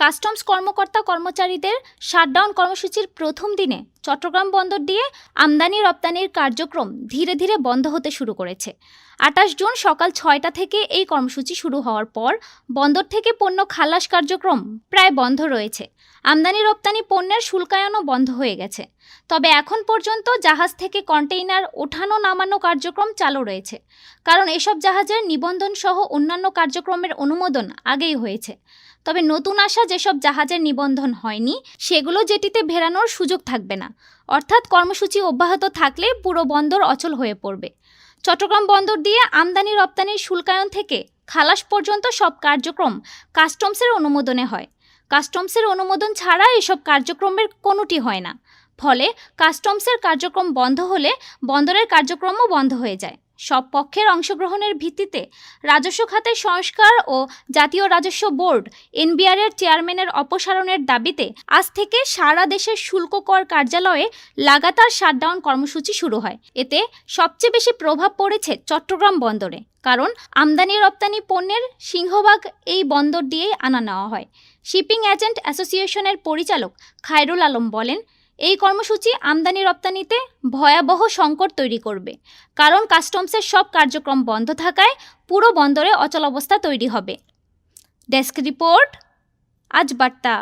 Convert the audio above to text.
Customs কর্মকর্তা কর্মচারীদের shutdown কর্মসূচির প্রথম দিনে চট্টগ্রাম বন্দর দিয়ে আমদানি রপ্তানির কার্যক্রম ধীরে ধীরে বন্ধ হতে শুরু করেছে। আটাশ জুন সকাল ছয়টা থেকে এই কর্মসূচি শুরু হওয়ার পর বন্দর থেকে পণ্য খালাস কার্যক্রম প্রায় বন্ধ রয়েছে। আমদানি রপ্তানি পণ্যের শুল্কায়নও বন্ধ হয়ে গেছে। তবে এখন পর্যন্ত জাহাজ থেকে কন্টেইনার ওঠানো নামানো কার্যক্রম চালু রয়েছে। কারণ এসব জাহাজের নিবন্ধন সহ অন্যান্য কার্যক্রমের অনুমোদন আগেই হয়েছে। তবে নতুন আসা যেসব জাহাজের নিবন্ধন হয়নি, সেগুলো যেটিতে ভেড়ানোর সুযোগ থাকবে না। অর্থাৎ কর্মসূচি অব্যাহত থাকলে পুরো বন্দর অচল হয়ে পড়বে। চট্টগ্রাম বন্দর দিয়ে আমদানি রপ্তানির শুল্কায়ন থেকে খালাস পর্যন্ত সব কার্যক্রম কাস্টমসের অনুমোদনে হয়। কাস্টমসের অনুমোদন ছাড়া এসব কার্যক্রমের কোনোটি হয় না। ফলে কাস্টমসের কার্যক্রম বন্ধ হলে বন্দরের কার্যক্রমও বন্ধ হয়ে যায়। সব পক্ষের অংশগ্রহণের ভিত্তিতে রাজস্ব খাতের সংস্কার ও জাতীয় রাজস্ব বোর্ড, এনবিআর এর চেয়ারম্যানের অপসারণের দাবিতে আজ থেকে সারা দেশের শুল্ক কর কার্যালয়ে লাগাতার শাটডাউন কর্মসূচি শুরু হয়। এতে সবচেয়ে বেশি প্রভাব পড়েছে চট্টগ্রাম বন্দরে, কারণ আমদানি রপ্তানি পণ্যের সিংহভাগ এই বন্দর দিয়েই আনা নেওয়া হয়। শিপিং এজেন্ট অ্যাসোসিয়েশনের পরিচালক খায়রুল আলম বলেন এই কর্মসূচি আমদানি রপ্তানিতে ভয়াবহ সংকট তৈরি করবে। কারণ কাস্টমসের সব কার্যক্রম বন্ধ থাকায় পুরো বন্দরে অচল অবস্থা তৈরি হবে। ডেস্ক রিপোর্ট, আজ বার্তা।